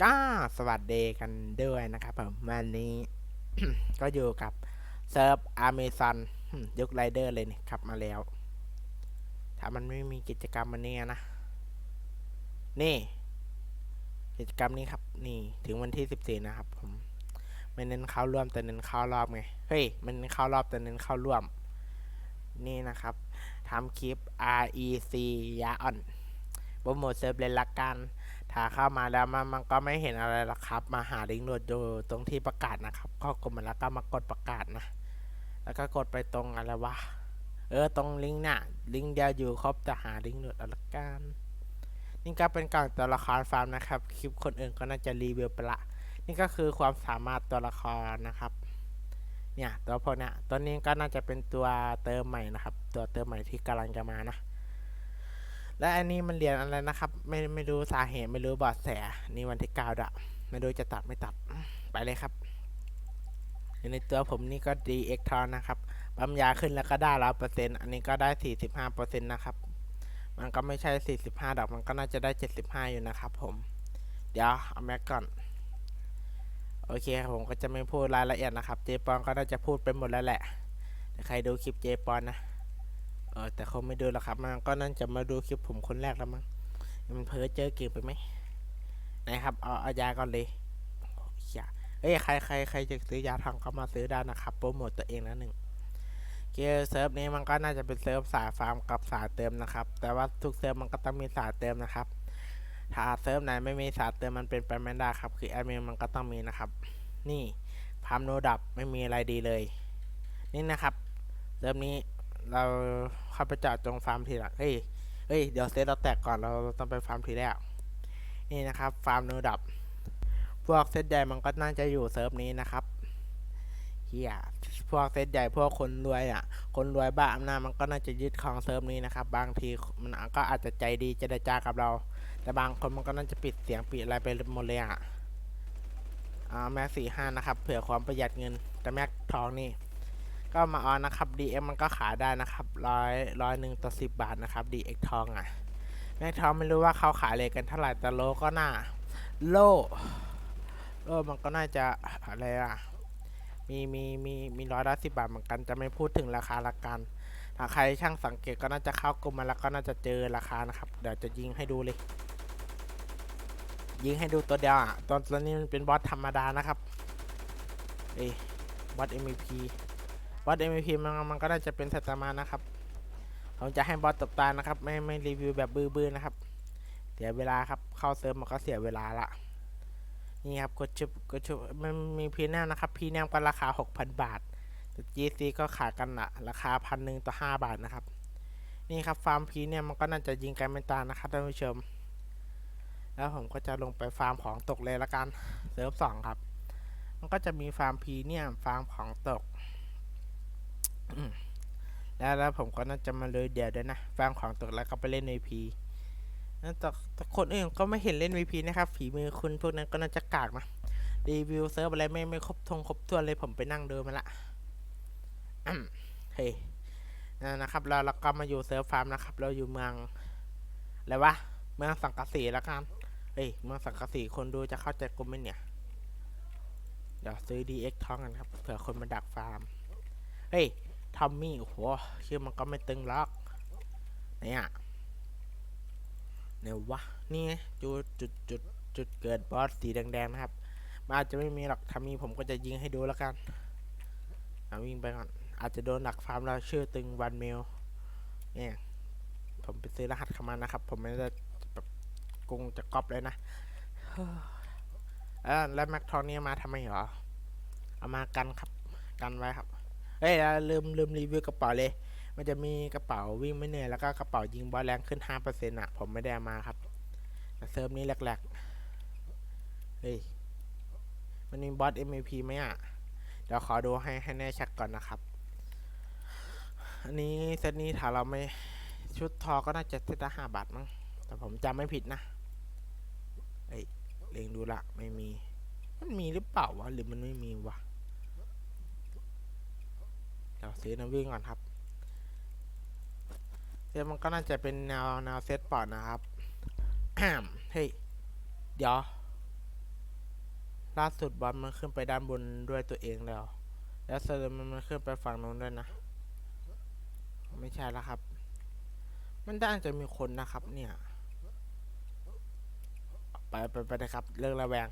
ก็สวัสดีกันด้วยนะครับผมวันนี้ ก็อยู่กับเซิร์ฟอเมซอนยุคไรเดอร์เลยนี่ครับมาแล้ว ถ้ามันไม่มีกิจกรรมมันเนี่ยนะ นี่ กิจกรรมนี้ครับ นี่ถึงวันที่สิบสี่นะครับ ผมไม่เน้นเข้าร่วมแต่เน้นเข้ารอบไงเฮ้ยมันเน้นเข้ารอบแต่เน้นเข้าร่วม นี่นะครับทำคลิป REC ยาอ่อนโปรโมทเซิร์ฟเลยละกัน ถ้าเข้ามาแล้วมันมันก็ไม่เห็นอะไรหรอกครับ มาหาลิงก์โหลดอยู่ตรงที่ประกาศนะครับก็กดมาแล้วก็มากดประกาศนะ แล้วก็กดไปตรงอะไรวะ เออตรงลิงก์น่ะ ลิงก์เดียวอยู่ครบจะหาลิงก์โหลดเอาละกันนี่ก็เป็นกล่องตัวละครฟาร์มนะครับ คลิปคนอื่นก็น่าจะรีวิวไปละ นี่ก็คือความสามารถตัวละครนะครับ เนี่ยตัวพวกเนี้ยตัวนี้ก็น่าจะเป็นตัวเติมใหม่นะครับ ตัวเติมใหม่ที่กำลังจะมานะ และอันนี้มันเรียนอะไรนะครับ ไม่ไม่รู้สาเหตุไม่รู้บอดแสนี่วันที่เก้าดะไม่รู้จะตัดไม่ตัดไปเลยครับอยู่ในตัวผมนี่ก็ดีเอ็กทอนนะครับปั๊มยาขึ้นแล้วก็ได้ร้อยเปอร์เซ็นต์อันนี้ก็ได้สี่สิบห้าเปอร์เซ็นต์นะครับ มันก็ไม่ใช่สี่สิบห้าดอกมันก็น่าจะได้เจ็ดสิบห้าอยู่นะครับผม เดี๋ยวเอาแม็กก่อน โอเคครับผมก็จะไม่พูดรายละเอียดนะครับ เจปอนก็น่าจะพูดไปหมดแล้วแหละใครดูคลิปเจปอนนะ เออแต่เขาไม่ดูหรอกครับมันก็นั่นจะมาดูคลิปผมคนแรกแล้วมั้งมันเพ้อเจอเก่งไปไหมนะครับเอาเอายาก่อนเลยอยาเอ้ยใครใครใครจะซื้อยาทองก็มาซื้อได้นะครับโปรโมทตัวเองนะหนึ่งเกมเซิร์ฟนี้มันก็น่าจะเป็นเซิร์ฟสายฟาร์มกับสายเติมนะครับ แต่ว่าทุกเซิร์ฟมันก็ต้องมีสายเติมนะครับ ถ้าเซิร์ฟไหนไม่มีสายเติมมันเป็นไปไม่ได้ครับ คือแอดมินมันก็ต้องมีนะครับ นี่พามโนดับไม่มีอะไรดีเลย นี่นะครับเซิร์ฟนี้ เราเข้าไปจอดตรงฟาร์มทีหลังเฮ้ยเฮ้ย เดี๋ยวเซตเราแตกก่อนเราต้องไปฟาร์มทีแรก นี่นะครับ ฟาร์มนูดับ พวกเซตใหญ่มันก็น่าจะอยู่เซิร์ฟนี้นะครับเฮียพวกเซตใหญ่พวกคนรวยอะ คนรวยบ้าอำนาจมันก็น่าจะยึดของเซิร์ฟนี้นะครับ บางทีมันก็อาจจะใจดีเจรจากับเรา แต่บางคนมันก็น่าจะปิดเสียงปิดอะไรไปหมดเลยอะอ่าแม็กสี่ห้านะครับ เผื่อความประหยัดเงิน แต่แม็กทองนี่ ก็มาออนนะครับ DM มันก็ขายได้นะครับร้อยร้อยหนึ่งต่อสิบบาทนะครับ DX ทองอะแม็กทองไม่รู้ว่าเขาขายเลยกันเท่าไหร่แต่โลก็น่าโลโลมันก็น่าจะอะไรอะมีมีมีมีร้อยละสิบบาทเหมือนกันจะไม่พูดถึงราคาละกัน ถ้าใครช่างสังเกตก็น่าจะเข้ากลุ่มมาแล้วก็น่าจะเจอราคานะครับ เดี๋ยวจะยิงให้ดูเลย ยิงให้ดูตัวเดียวอะตอนตอนนี้มันเป็นบอสธรรมดานะครับเอ้ยบอส MVP บอส MVP มันมันก็น่าจะเป็นสตว์มานะครับ ผมจะให้บอสตบตานะครับ ไม่ไม่รีวิวแบบบื้อๆนะครับ เสียเวลาครับ เข้าเซิร์ฟมันก็เสียเวลาละ นี่ครับ กดชุบกดชุบมันมีพรีเนียมนะครับพรีเนียมก็ราคา 6,000 บาทแต่ GC ก็ขายกันละราคาพันหนึ่งต่อ 5 บาทนะครับ นี่ครับฟาร์มพีเนี่ยมันก็น่าจะยิงกันเป็นตานะครับท่านผู้ชม แล้วผมก็จะลงไปฟาร์มของตกเลยละกันเซิร์ฟสองครับ มันก็จะมีฟาร์มพีเนี่ยฟาร์มของตก แล้วแล้วผมก็น่าจะมาเลยเดี๋ยวด้วยนะฟังของตกแล้วก็ไปเล่น VP นั่นแต่คนอื่นก็ไม่เห็นเล่น VP นะครับ ฝีมือคุณพวกนั้นก็น่าจะกากนะรีวิวเซิร์ฟอะไรไม่ไม่ครบทงครบถ้วนเลยผมไปนั่งดูมาละเฮ้ยนั่นนะครับเราเราก็มาอยู่เซิร์ฟฟาร์มนะครับ เราอยู่เมืองอะไรวะเมืองสังกะสีแล้วกันเฮ้ยเมืองสังกะสีคนดูจะเข้าใจกูไหมเนี่ยเดี๋ยวซื้อ DX ทองกันครับเผื่อคนมาดักฟาร์ม เฮ้ย ทอมมี่โอ้โหชื่อมันก็ไม่ตึงล็อกเนี่ยเนี่ยวะนี่จุดจุดจุดจุดเกิดบอสสีแดงๆนะครับมันอาจจะไม่มีหรอกทอมมี่ผมก็จะยิงให้ดูแล้วกันเอาวิ่งไปก่อนอาจจะโดนหนักฟาร์มเราชื่อตึงวันเมลเนี่ยผมไปซื้อรหัสเข้ามานะครับ ผมไม่ได้แบบกงจะก๊อปเลยนะเออแล้วแม็กทองนี่มาทำไมเหรอ เอามากันครับ กันไว้ครับ เฮ้ยลืมลืมรีวิวกระเป๋าเลย มันจะมีกระเป๋าวิ่งไม่เหนื่อยแล้วก็กระเป๋ายิงบอลแรงขึ้น 5%อะ ผมไม่ได้มาครับแต่เซิร์ฟนี้แหลกๆ เฮ้ย มันมีบอส MVP ไหมอะ เดี๋ยวขอดูให้ให้แน่ชัดก่อนนะครับ อันนี้เซตนี้ถ้าเราไม่ชุดทอก็น่าจะเซตละห้าบาทมั้ง แต่ผมจำไม่ผิดนะ เอ้ยเลงดูละไม่มี มันมีหรือเปล่าวะ หรือมันไม่มีวะ ดี๋ยวซื้อน้ำวิ่งก่อนครับเซตมันก็น่าจะเป็นแนวแนวเซตปอร์ตนะครับเฮ้ย เดี๋ยว ล่าสุดบอสมันขึ้นไปด้านบนด้วยตัวเองแล้ว แล้วเซอร์มันมันขึ้นไปฝั่งนู้นด้วยนะ ไม่ใช่แล้วครับ มันด้านจะมีคนนะครับเนี่ย ไปไปไปนะครับ เรื่องระแวง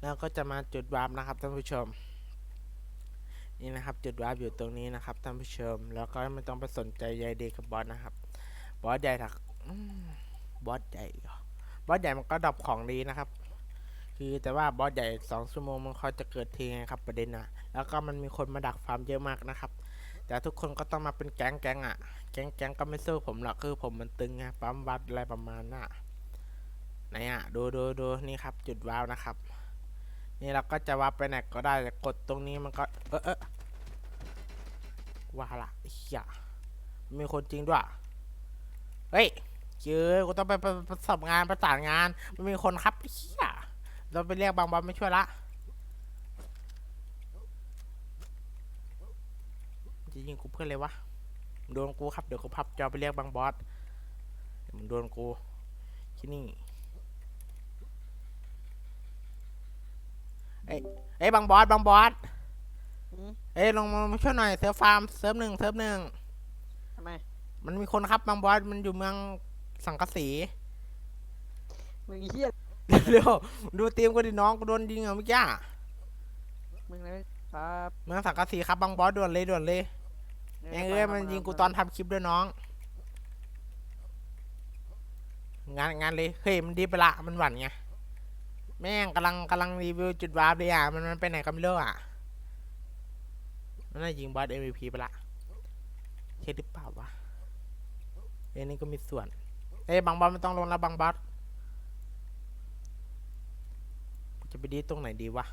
แล้วก็จะมาจุดวาร์ปนะครับท่านผู้ชม นี่นะครับจุดวาร์ปอยู่ตรงนี้นะครับท่านผู้ชม แล้วก็ไม่ต้องไปสนใจใยเดกับบอสนะครับ บอสใหญ่ถักบอสใหญ่บอสใหญ่มันก็ดรอปของดีนะครับ คือแต่ว่าบอสใหญ่สองชั่วโมงมันค่อยจะเกิดทีไงครับประเด็นนะแล้วก็มันมีคนมาดักฟาร์มเยอะมากนะครับ แต่ทุกคนก็ต้องมาเป็นแก๊งแก๊งอะ แก๊งแก๊งก็ไม่สู้ผมหรอกคือผมมันตึงไงปั๊มวัดอะไรประมาณน่ะไหนอะดูดูดูนี่ครับ จุดวาวนะครับ นี่เราก็จะวาร์ปไปไหนก็ได้แต่กดตรงนี้มันก็เออเออ ว่าละไอ้เฮียมีคนจริงด้วย เฮ้ยเจอกูต้องไปไปไปประสบงานประสานงานมันมีคนครับไอ้เฮียเราไปเรียกบางบอลไม่ช่วยละจะยิงกูเพื่อนเลยวะโดนกูครับเดี๋ยวกูพับจอไปเรียกบางบอสมึงโดนกูที่นี่เอ้ยเอ้ยบางบอสบางบอส เอ้ยลงมามาช่วยหน่อยเซิร์ฟฟาร์มเซิร์ฟหนึ่งเซิร์ฟหนึ่งทำไม มันมีคนครับบางบอสมันอยู่เมืองสังกะสี มึงเฮียเร็วๆดูเตรียมกูดิน้องกูโดนยิงอะเมื่อกี้อะมึงเลยครับเมืองสังกะสีครับบางบอสด่วนเลยด่วนเลยแม่งเอ้ยมันยิงกูตอนทำคลิปด้วยน้อง งานงานเลยเฮ้ยมันดีไปละมันหวั่นไงแม่งกำลังกำลังรีวิวจุดวาร์ปเลยอะมันมันไปไหนก็ไม่รู้อะ มันน่ายิงบอส MVP ไปละเช็ดหรือเปล่าวะเอ้ยนี่ก็มีส่วนเอ้บางบอสไม่ต้องลงแล้วบางบอสจะไปดีตรงไหนดีวะ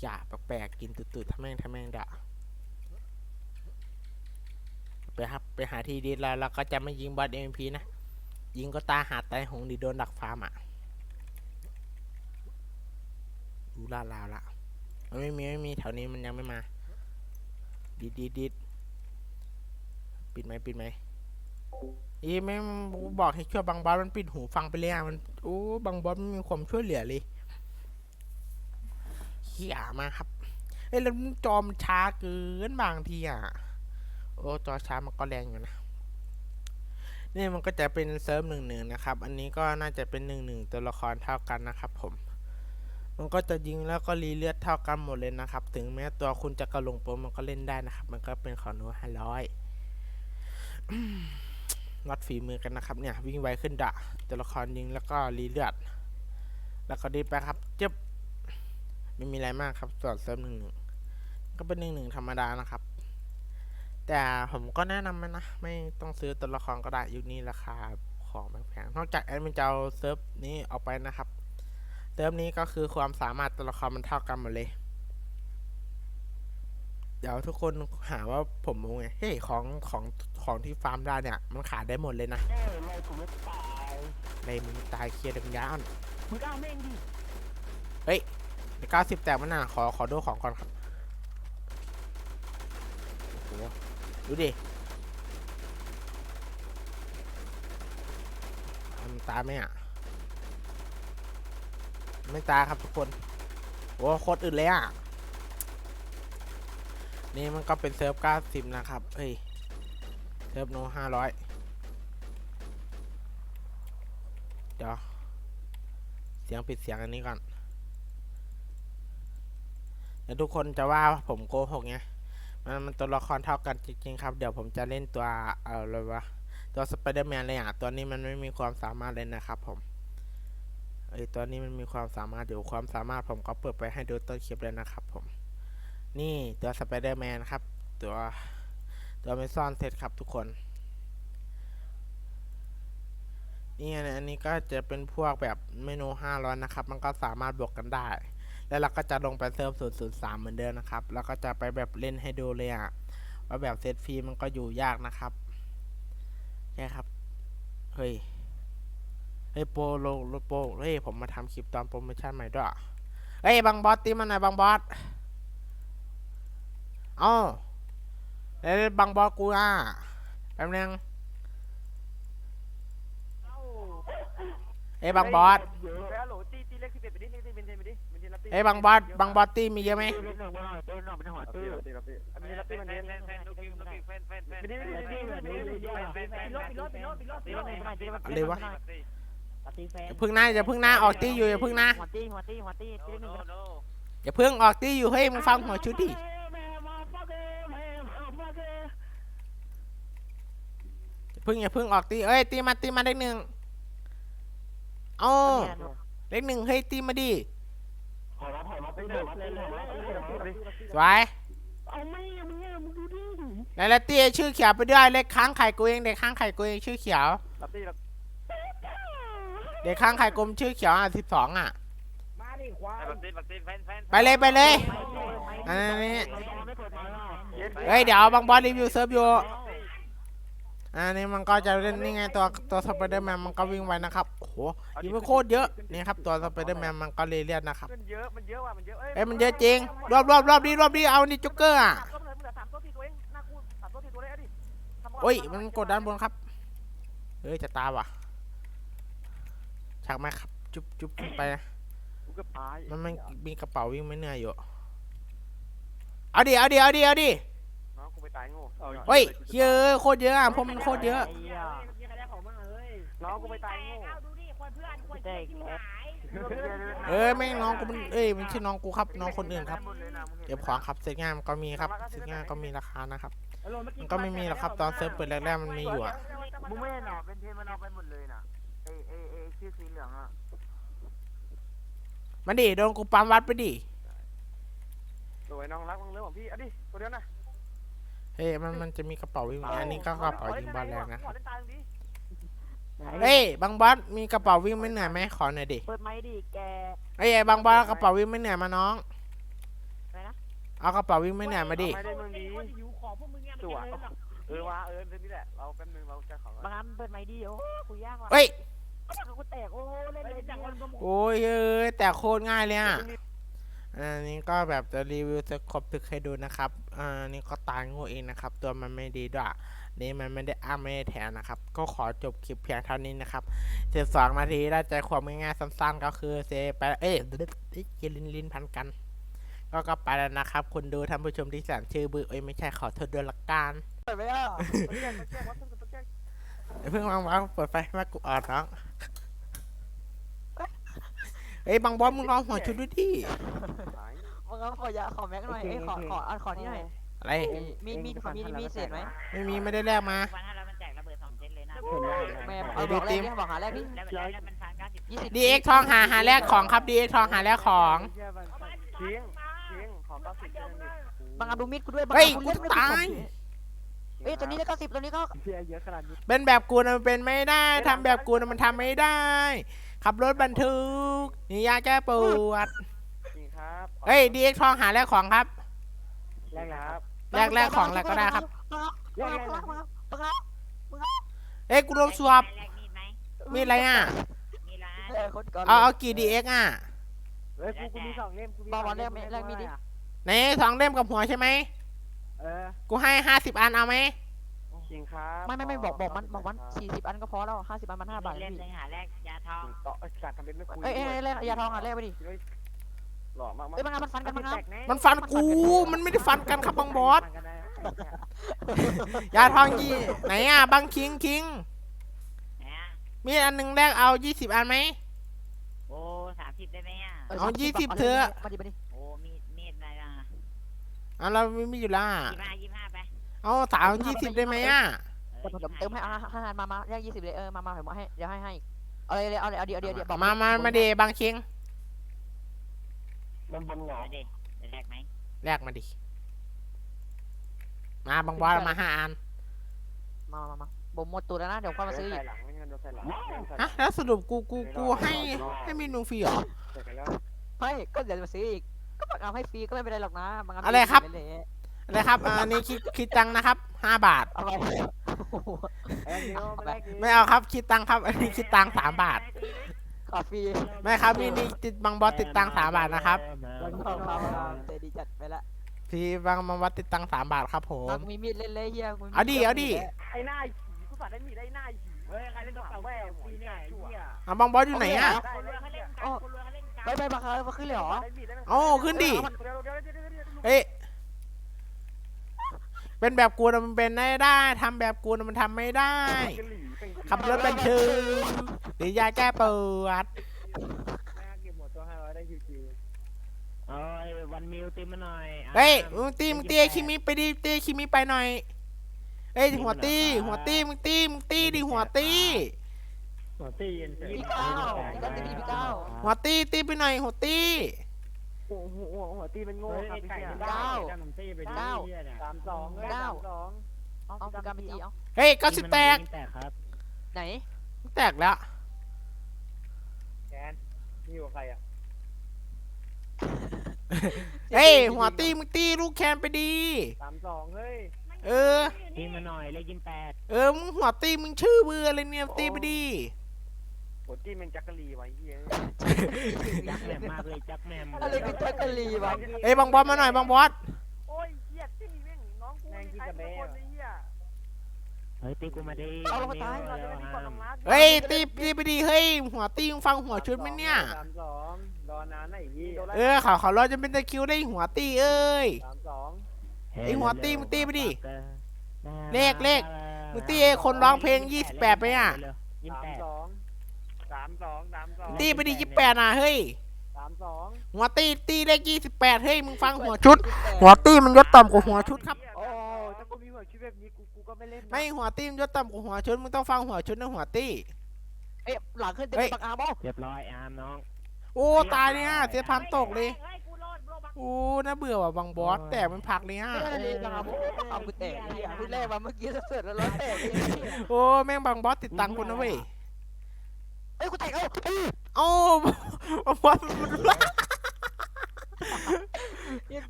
อย่าแปลกๆกินตุดๆทำแม่งทำแม่งด่าไปครับไปหาทีดีแล้วเราก็จะไม่ยิงบอส MVP นะยิงก็ตาหาตายหงดีโดนดักฟาร์มอะดูลาลาวละ มันไม่มีไม่มีแถวนี้มันยังไม่มา ดิดดิดดิดปิดไหมปิดไหมอีไม่บอกให้ช่วยบางบอสมันปิดหูฟังไปเลยอะมันโอ้บางบอสไม่มีความช่วยเหลือเลยเหี้ยมาครับเอ้แล้วจอมช้าเกินบางทีอะโอ้จอช้ามันก็แรงอยู่นะนี่มันก็จะเป็นเซิร์ฟหนึ่งหนึ่งนะครับ อันนี้ก็น่าจะเป็นหนึ่งหนึ่งตัวละครเท่ากันนะครับผม มันก็จะยิงแล้วก็รีเลือดเท่ากันหมดเลยนะครับ ถึงแม้ตัวคุณจะกระลงโปรมันก็เล่นได้นะครับ มันก็เป็นของโน้ห้าร้อยวัดฝีมือกันนะครับเนี่ย วิ่งไวขึ้นดะตัวละครยิงแล้วก็รีเลือด แล้วก็ดีไปครับจึ๊บไม่มีอะไรมากครับส่วนเซิร์ฟหนึ่งหนึ่งก็เป็นหนึ่งหนึ่งธรรมดานะครับ แต่ผมก็แนะนำนนะ ไม่ต้องซื้อตัวละครก็ได้ยุคนี้ราคาของแพงๆนอกจากแอดมินจะเอาเซิร์ฟนี้ออกไปนะครับ เซิร์ฟนี้ก็คือความสามารถตัวละครมันเท่ากันหมดเลย เดี๋ยวทุกคนหาว่าผมโมไง เฮ้ยของของของที่ฟาร์มได้เนี่ย มันขายได้หมดเลยนะเออเลยกูไม่ตายในมึงตายเคลียร์เดมยาอ่อนมึงเอาแม่งดิในเก้าสิบแตกมันน่ะขอขอดูของก่อนครับโอ้โหดูดิมันตายไหมอะ ไม่ตาครับทุกคนโอ้โคตรอื่นเลยอะ นี่มันก็เป็นเซิร์ฟ90นะครับเอ้ย เซิร์ฟโน500เดี๋ยว เสียงปิดเสียงอันนี้ก่อนเดี๋ยวทุกคนจะว่าผมโกหกไงมันมันตัวละครเท่ากันจริงๆครับ เดี๋ยวผมจะเล่นตัว เอออะไรวะ ตัวสไปเดอร์แมนเลยอะ ตัวนี้มันไม่มีความสามารถเลยนะครับผม เอ้ยตัวนี้มันมีความสามารถเดี๋ยวความสามารถผมก็เปิดไปให้ดูต้นคลิปเลยนะครับผม นี่ตัวสไปเดอร์แมนครับ ตัวตัวไม่ซ่อนเซตครับทุกคนนี่อันอันนี้ก็จะเป็นพวกแบบเมนู500นะครับ มันก็สามารถบวกกันได้ แล้วเราก็จะลงไปเซิร์ฟ003 เหมือนเดิมนะครับ แล้วก็จะไปแบบเล่นให้ดูเลยอะว่าแบบเซตฟรีมันก็อยู่ยากนะครับใช่ครับ เฮ้ย เฮ้ยโปรโลโลโปรเฮ้ยผมมาทำคลิปตอนโปรโมชั่นใหม่ด้วยเฮ้ยบางบอสตีมาหน่อยบางบอสเอ้าเฮ้ยบางบอสกูอะแป๊บนึงเอ้าเฮ้ยบางบอสเยอะแล้วโหลตีตีเล็กเอ้ยบางบอสบางบอสตีมีเยอะไหมเล่นหนึ่งไปหน่อยเล่นหนึ่งไปหน่อยตื้ออันนี้รับที่มันเน้นไม่ได้ไม่ได้ไม่ได้ไม่ได้ไม่ได้อะไรวะ ตีแฟนอย่าพึ่งหน้าอย่าพึ่งหน้าออกตีอยู่อย่าพึ่งหน้าหัวตีหัวตีหัวตีตีหนึ่งอย่าพึ่งออกตีอยู่เฮ้ยมึงฟังหัวชุดดิอย่าพึ่งอย่าพึ่งออกตีเอ้ยตีมาตีมาเลขหนึ่งเอ้าเลขหนึ่งเฮ้ยตีมาดิถอยมาถอยมาตีเดิมเลยเลยเลยสวยเอาไม่มึงมึงดูดิแล้วแล้วตีชื่อเขียวไปด้วยเลขค้างไข่กูเองเด็กค้างไข่กูเองชื่อเขียวรับที่รับ เด็กค้างไข่กลมชื่อเขียวอะสิบสองอะ มาดิควายรับที่รับที่แฟนแฟนไปเลยไปเลยอันนี้ไม่เปิดมาเฮ้ยเดี๋ยวบางบอสรีวิวเซิร์ฟอยู่อันนี้มันก็จะเล่นนี่ไงตัวตัวสไปเดอร์แมนมันก็วิ่งไวนะครับโอ้โหยิงไปโคตรเยอะนี่ครับตัวสไปเดอร์แมนมันก็เลยเลียนนะครับมันเยอะมันเยอะว่ะมันเยอะเอ้ยมันเยอะจริงรอบรอบรอบนี้รอบนี้เอานี่จ็อกเกอร์อะก็เหลือเหลือสามตัวสี่ตัวเองหน้ากูสามตัวสี่ตัวเลยอะดิโอ้ยมันกดด้านบนครับเฮ้ยจะตายว่ะ ชักไหมครับ จุ๊บจุ๊บขึ้นไปนะกูก็ตายมันมันมีกระเป๋าวิ่งไม่เหนื่อยอยู่เอาดิเอาดิเอาดิเอาดิน้องกูไปตายโง่เฮ้ยเยอะโคตรเยอะอะพวกมันโคตรเยอะน้องกูไปตายโง่เอ้ยไม่งน้องกูมันเอ้ยมันชื่อน้องกูครับ น้องคนอื่นครับเก็บของครับเซ็ตงานมันก็มีครับเซ็ตงานก็มีราคานะครับ มันก็ไม่มีหรอกครับตอนเซิร์ฟเปิดแรกๆมันมีอยู่อะมึงไม่เห็นหรอเป็นเทมันเอาไปหมดเลยน่ะเอเอเอชื่ อสีเหลืองอะมันดิโดนกูปั๊มวัดไปดิสวยน้องรักมึงเรื่องของพี่อะดิตัวเดียวนะเฮ้ยมันมันจะมีกระเป๋าวิ่งอันนี้ก็กระเป๋ายิงบอลแรงนะขอเล่นตายดิเฮ้ยบางบอสมีกระเป๋าวิ่งไม่เหนื่อยไหมขอหน่อยดิเปิดไม้ดิแกเฮ้ยไอ้บางบอสเอากระเป๋าวิ่งไม่เหนื่อยมาน้องอะไรนะเอากระเป๋าวิ่งไม่เหนื่อยมาดิไม่ได้มึงดีอยู่ของพวกมึงเนี่ยตัวเออว่าเออเรื่องนี้แหละเราแป๊บนึงเราจะขอบางอันเปิดไม้ดิโอ้คุยยากว่ะเฮ้ย กูแตกโอ้เล่นเลยจังวันโอ้ยเอ้ยแต่โคตรง่ายเลยอะ อันนี้ก็แบบจะรีวิวสครบตึกให้ดูนะครับ อ่านี่ก็ตายโง่เองนะครับ ตัวมันไม่ดีด้วยนี่มันไม่ได้อ้าไม่ได้แถมนะครับ ก็ขอจบคลิปเพียงเท่านี้นะครับเจ็ดสองนาทีได้ใจความง่ายๆสั้นๆ ก็คือเซไปเอ้ยกินลินลินพันกัน ก็ก็ไปแล้วนะครับ คุณดูท่านผู้ชมที่สั่งชื่อบือเอ้ยไม่ใช่ขอโทษด้วยละกัน เปิดไม่ได้เดี๋ ยวเพิ่งวางวางเปิดไฟให้มากูอ่อนน้องเฮ้ยบางบอสมึงรอหัวชุดด้วยดิบางอันขอยาขอแม็กหน่อยเอ้ยขอขออันขอนี่หน่อยอะไรมีมีขอมีมีเศษไหมไม่มีไม่ได้แลกมาวันถ้าเรามันแจกระเบิดสองเซตเลยนะแม่เอาบอกแรกดิบอกหาแรกดิแล้วแล้วแล้วมันพันเก้าสิบยี่สิบดีเอ็กทองหาหาแลกของครับดีเอ็กทองหาแลกของเชียงเชียงขอเก้าสิบเดือนนี่บางอันดูมิดกูด้วยบางเฮ้ยอันกูตาย เอ้ยตัวนี้ได้เก้าสิบตัวนี้ก็เชียเยอะขนาดนี้เป็นแบบกูนะมันเป็นไม่ได้ทำแบบกูนะมันทำไม่ได้ ขับรถบรรทุกนี่ยาแก้ปวดจริงครับเฮ้ยดีเอ็กทองหาแลกของครับ แรกครับแลกแลกของอะไรก็ได้ครับบางอันบางอันบางอันบางอันเฮ้ยกูโดนสวบแลกมีดไหมมีอะไรอะมีร้านเออคนก่อนเอาเอากี่ดีเอ็กอะเฮ้ยกูกูมีสองเล่มกูมีบอกว่าแรกแรกมีดิไหนสองเล่มกับหัวใช่ไหม เออกูให้ห้าสิบอันเอาไหมจริงครับไม่ไม่ไม่บอกบอกมันบอกมันสี่สิบอันก็พอแล้วห้าสิบอันมันห้าบาทเล่มพี่เลยหาแลกยาทองต่อการทำเป็นไม่คุยเอ้ยเอ้ยแรกยาทองอะแรกไปดิหล่อมากเอ้ยบางอันมันฟันกันบางอันมันฟันกู มันไม่ได้ฟันกันครับบางบอสยาทองยี่ไหนอะบางคิงคิงนะมีอันหนึ่งแรกเอายี่สิบอันไหมโอ้สามสิบได้ไหมอะเอา20เถอะมาดิมาดิโอ้มีดมีดอะไรล่ะ เอาเราไม่มีอยู่และยี่ห้ายี่ห้าไป เอาสาวยี่สิบได้ไหมอะเดี๋ยวผมเติมให้อะห้ามามาแรกยี่สิบเลยเออมามาผมให้เดี๋ยวให้ให้เอาเลยเอาเลยเอาเดี๋ยวเดี๋ยวเดี๋ยวบอกมามามาเดบางคิงมันบนหงอเอาดิจะแลกไหมแลกมาดิมาบางบอสเอามาห้าอันมามามาผมหมดตัวแล้วนะเดี๋ยวค่อยมาซื้ออีใส่กหลังไม่งั้นโดนใส่หลังฮะแล้วสรุปกูกูกูให้ให้เมนูฟรีเหรอใส่กันแล้วไม่ก็เดี๋ยวมาซื้ออีก ก็บางอันให้ฟรีก็ไม่เป็นไรหรอกนะบางอันอะไรครับฟเลยอะไรครับอ่าอันนี้คิดคิดตังค์นะครับห้าบาทเอาไปเอ้ยเดี๋ยวมาแรกไม่เอาครับคิดตังค์ครับ อันนี้คิดตังค์สามบาท ขอฟรีไม่ครับนี่นี่ติดบางบอสติดตังค์สามบาทนะครับแล้วก็พามาเตดีจัดไปละพี่บางบางบอสติดตังค์สามบาทครับผน้อมงมีมีดเล่นเลยเฮียกูมีเอาดิเอาดิไอ้หน้าหีกูสาได้มีได้หน้าหีเฮ้ยใครเล่นตัวเก่าแม่ปีนี่ไงเหี้ยเอาบางบอสอยู่ไหนอะ คนรวยเขาเล่นกันคน ไปไปบักเออมาขึ้นเลยเหรอเอ้าขึ้นดิเดี๋ยวเดี๋ยวเดี๋ยวเดี๋ยวเดี๋ยวเอ้ยเป็นแบบกูนะมันเป็นได้ได้ทำแบบกูนะมันทำไม่ได้ ขับรถบรรทุกหรือยาแก้ปวดเก็บหมดตัวห้าร้อยได้คิวโอ้ยวันมิวติมมาหน่อยเฮ้ยมึงตีมึงตีไอ้คิมิไปดิตีไอ้คิมิไปหน่อยเฮ้ยหัวตีหัวตีมึงตีมึงตีดิหัวตี หัวตีเย็นเฉยพี่เก้าพี่เก้าตีพี่เก้าหัวตีตีไปหน่อยหัวตีโอ้โหหัวตีมันโง่เฮ้ยครับไอ้พี่ไก่เสี่ยมันได้กันมันตีไปดิเหี้ยเนี่ยสามสองเฮ้ยสามสองเอาพี่การไปตีเอาเฮ้ยเก้าสิบแตกแตกครับไหนแตกแล้วแกนนี่อยู่กับใครอะเฮ้ยหัวตีมึงตีลูกแคนไปดีสามสองเฮ้ยเออตีมาหน่อยเลขยี่สิบแปดเออมึงหัวตีมึงชื่อเบื่ออะไรเนี่ยตีไปดี หัวตีมันจักกะลีไว้เหี้ยจักแหมมากเลยจักแหมมอะไรเป็นแจ็คกะลีวะเอ้ยบังบอสมาหน่อยบังบอสโอ้ยเหี้ยตีแม่งน้องกูใครเป็นคนไอ้เหี้ยเฮ้ยตีกูมาดิเอาลงวันมามิวตายก่อนแล้เดี๋ยววนี้ก่อนลงมาเฮ้ยตีตีไปดีเฮ้ยหัวตีมึงฟังหัวชุดไหมเนี่ยสามสองรอนานไหนยี่เออเขาเขารอจะเป็นตะคริวได้หัวตีเอ้ยสามสองไอ้หัวตีมึงตีไปดิเลขเลขมึงตีไอ้คนร้องเพลง28ไปอะยี่สิบสามแปดสอง สามสองสามสองตีไปดียี่แปดนะเฮ้ยสามสองหัวตีตีเลขยี่สิบแปดเฮ้ยมึงฟังหัวชุด หัวตีมันยศต่ำกว่าหัวชุดครับโอ้ถ้ากูมีหัวชีวิตแบบนี้กูกูก็ไม่เล่นไม่หัวตีมันยศต่ำกว่าหัวชุดมึงต้องฟังหัวชุดนะหัวตีเอ้ยหลังขึ้นเต็มบักอาร์บอเรียบร้อยอาร์มน้องโอ้ตายเนี่ยเสียพันตกเลยโอ้น่าเบื่อว่ะบางบอสแต่มันพักเลยฮะไม่ได้เลยบักอาร์บอเอากูแตกเหี้ยพูดแรกมาเมื่อกี้เสร็จแล้วร้อยแตกโอ้แม่งบางบอสติดตังค์คนนะเว้ยเอ้ยกูแตกเอ้าเอ้าบางบอสมัน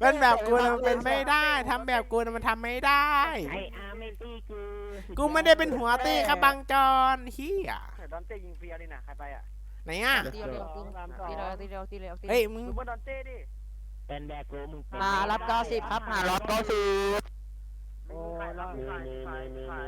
เป็นแบบกูนะมันเป็นไม่ได้ทำแบบกูนะมันทำไม่ได้ ไออาร์มไม่ตีกูกูไม่ได้เป็นหัวตีครับบางจอนเฮียแต่ดอนเต้ยิงเฟียนี่นะใครไปอะไหนอะตีเร็วตีเร็วตีเร็วตีเร็วตีเร็วเฮ้ยมึงดูว่าดอนเต้ดิเป็นแบกกูมึงเป็นมารับเก้าสิบครับหารับเก้าสิบโอ้ยรอบมีมีมีมี